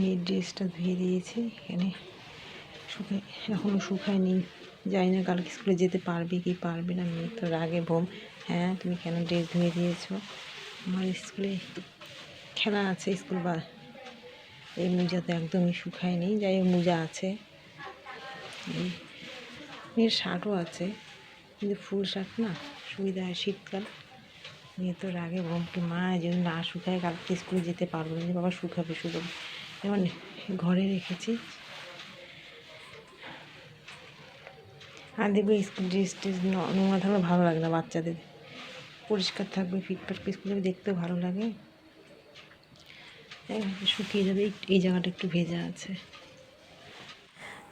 মেয়ের ড্রেসটা ধুয়ে দিয়েছি, এখানে শুকায় এখনও শুকায়নি। জানি না কালকে স্কুলে যেতে পারবে কি পারবে না মেয়ে তো রাগে বোম হ্যাঁ তুমি কেন ড্রেস ধুয়ে দিয়েছ? আমার স্কুলে খেলা আছে, স্কুল বা, এই মোজা তো একদমই শুকায়নি। যাই হোক, মোজা আছে। মেয়ের শার্টও আছে, কিন্তু ফুল শার্ট না, সুবিধা হয় শীতকাল। মেয়ে তো রাগে বোমকে মা যদি না শুকায়, কালকে স্কুলে যেতে পারব না। বাবা শুকাবে শুকাবে। যেমন ঘরে রেখেছি। আর দেখবে ড্রেস ন- নোংরা থাকলে ভালো লাগে না বাচ্চাদের। পরিষ্কার থাকবে ফিটফাট স্কুল যাবে, দেখতেও ভালো লাগে। শুকিয়ে যাবে এই জায়গাটা একটু ভেজা আছে।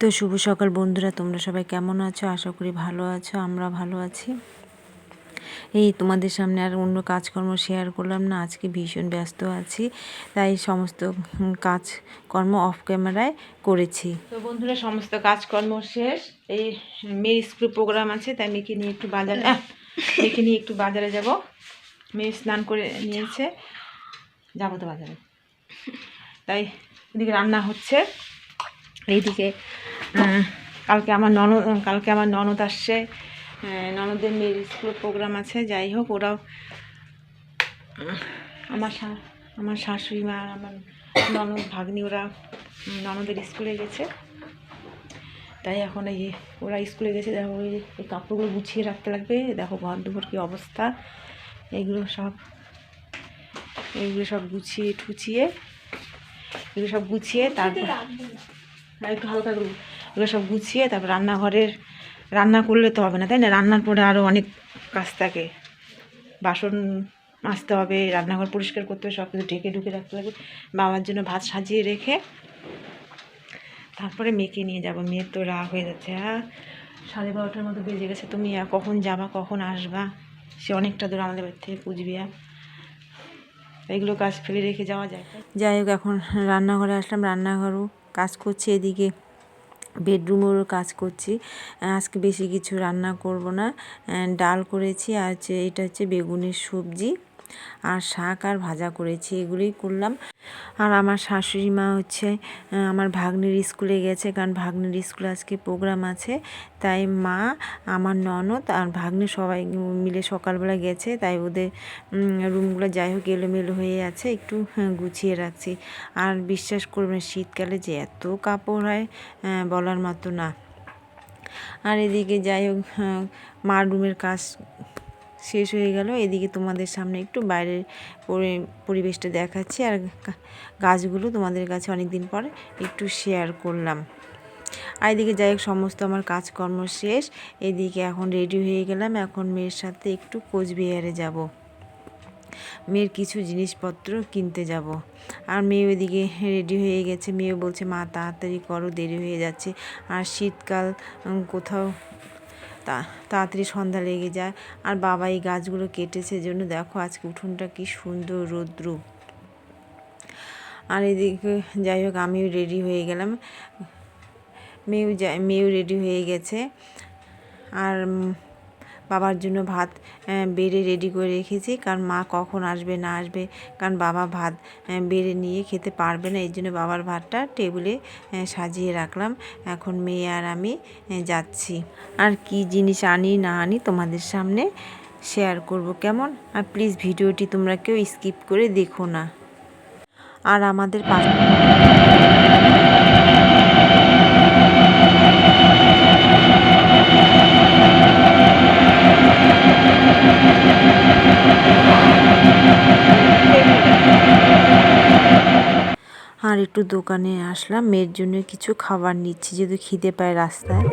তো শুভ সকাল বন্ধুরা, তোমরা সবাই কেমন আছো? আশা করি ভালো আছো, আমরা ভালো আছি। এই তোমাদের সামনে আর অন্য কাজকর্ম শেয়ার করলাম না, আজকে ভীষণ ব্যস্ত আছি, তাই সমস্ত কাজকর্ম অফ ক্যামেরায় করেছি। তো বন্ধুরা, সমস্ত কাজকর্ম শেষ, এই মেয়ের স্কুল প্রোগ্রাম আছে, তাই মেয়েকে নিয়ে একটু বাজারে মেয়েকে নিয়ে একটু বাজারে যাব। মেয়ে স্নান করে নিয়েছে, যাব তো বাজারে। তাই এদিকে রান্না হচ্ছে, এইদিকে কালকে আমার ননদ, কালকে আমার ননদ আসছে ননদের মেয়ের স্কুল প্রোগ্রাম আছে যাই হোক ওরাও আমার আমার শাশুড়ি মা আমার ননদ ভাগ্নি ওরা ননদের স্কুলে গেছে। তাই এখন এই ওরা স্কুলে গেছে দেখো ওই এই কাপড়গুলো গুছিয়ে রাখতে লাগবে। দেখো ঘর দুপুর কী অবস্থা। এগুলো সব এগুলো সব গুছিয়ে ঠুচিয়ে এগুলো সব গুছিয়ে তারপর একটু হালকা এগুলো সব গুছিয়ে তারপর রান্নাঘরের রান্না করলে তো হবে না, তাই না? রান্নার পরে আরও অনেক কাজ থাকে। বাসন মাজতে হবে, রান্নাঘর পরিষ্কার করতে হবে সব কিছু ঢেকে ঢুকে রাখতে হবে। বাবার জন্য ভাত সাজিয়ে রেখে তারপরে মেয়েকে নিয়ে যাব। মেয়ের তো রাগ হয়ে যাচ্ছে হ্যাঁ? সাড়ে বারোটার মতো বেজে গেছে, তুমি কখন যাবা, কখন আসবা? সে অনেকটা দূর আমাদের বাড়ি থেকে কুচবিহার। এগুলো কাজ ফেলে রেখে যাওয়া যায় যাই হোক, এখন রান্নাঘরে আসলাম, রান্নাঘরও কাজ করছে এদিকে। বেডরুমেরও কাজ করছি। আজকে বেশি কিছু রান্না করব না। ডাল করেছি, আর হচ্ছে, এটা হচ্ছে বেগুনের সবজি, আর শাক আর ভাজা করেছি। এগুলোই করলাম। আর আমার শাশুড়ি মা হচ্ছে আমার ভাগ্নের স্কুলে গেছে কারণ ভাগ্নের স্কুলে আজকে প্রোগ্রাম আছে। তাই মা আমার ননদ আর ভাগ্নে সবাই মিলে সকালবেলা গেছে। তাই ওদের রুমগুলো যাই হোক এলোমেলো হয়ে আছে একটু হ্যাঁ, গুছিয়ে রাখছি। আর বিশ্বাস করবেন শীতকালে যে এত কাপড় হয় আহ, বলার মতো না। আর এদিকে যাই হোক হ্যাঁ, মার রুমের কাজ শেষ হয়ে গেল। এদিকে তোমাদের সামনে একটু বাইরের পরি- পরিবেশটা দেখাচ্ছি। আর গাছগুলো তোমাদের কাছে অনেক দিন পর একটু শেয়ার করলাম। আর এদিকে যাই হোক, সমস্ত আমার কাজকর্ম শেষ। এদিকে এখন রেডি হয়ে গেলাম। এখন মেয়ের সাথে একটু কোচবিহারে যাব। মেয়ের কিছু জিনিসপত্র কিনতে যাব। আর মেয়ে ওইদিকে রেডি হয়ে গেছে। মেয়ে বলছে, মা, তাড়াতাড়ি করো, দেরি হয়ে যাচ্ছে। আর শীতকাল কোথাও তা, তাড়াতাড়ি সন্ধ্যা লেগে যায়। আর বাবা এই গাছগুলো কেটেছে জন্য দেখো আজকে উঠোনটা কি সুন্দর রৌদ্র। আর এদিকে যাই হোক, আমিও রেডি হয়ে গেলাম। মেয়েও যাই মেয়েও রেডি হয়ে গেছে। আর বাবার জন্য ভাত বেড়ে রেডি করে রেখেছি। কারণ মা কখন আসবে, না আসবে, কারণ বাবা ভাত বেড়ে নিয়ে খেতে পারবে না। এই জন্য বাবার ভাতটা টেবিলে সাজিয়ে রাখলাম। এখন মেয়ে আর আমি যাচ্ছি। আর কি জিনিস আনি, না আনি তোমাদের সামনে শেয়ার করব, কেমন? আর প্লিজ ভিডিওটি তোমরা কেউ স্কিপ করে দেখো না। আর আমাদের পাশে একটু দোকানে আসলাম মেয়ের জন্য কিছু খাবার নিচ্ছি যদি খিদে পায় রাস্তায়।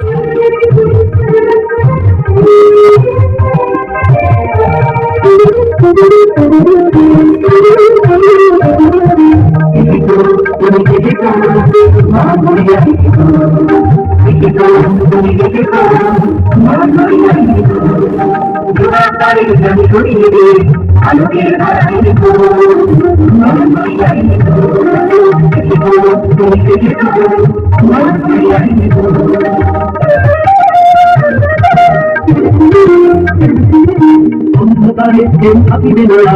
অন্ধকারে কেউ থাকিবে না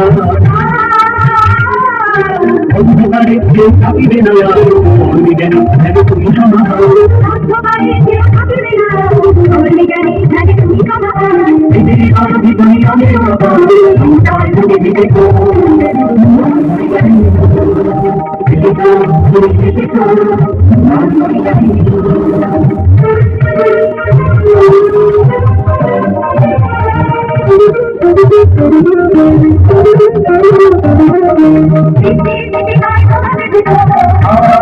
অন্ধকারে কেউ থাকিবে না দেখে তুমি সমাধান পৃথিবী আর ভিতরে আমি বাবা তোমার তুমি দিকে তো বেকারা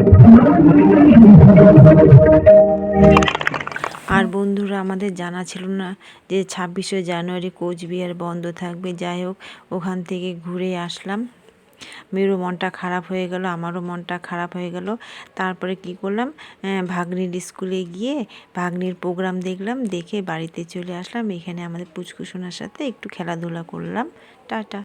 আর বন্ধুরা, আমাদের জানা ছিল না যে ছাব্বিশে জানুয়ারি কোচবিহার বন্ধ থাকবে। যাই হোক, ওখান থেকে ঘুরে আসলাম। মেয়েরও মনটা খারাপ হয়ে গেল, আমারও মনটা খারাপ হয়ে গেল। তারপরে কি করলাম? ভাগ্নির স্কুলে গিয়ে ভাগ্নির প্রোগ্রাম দেখলাম, দেখে বাড়িতে চলে আসলাম। এখানে আমাদের পুচকুসোনার সাথে একটু খেলাধুলা করলাম। টাটা।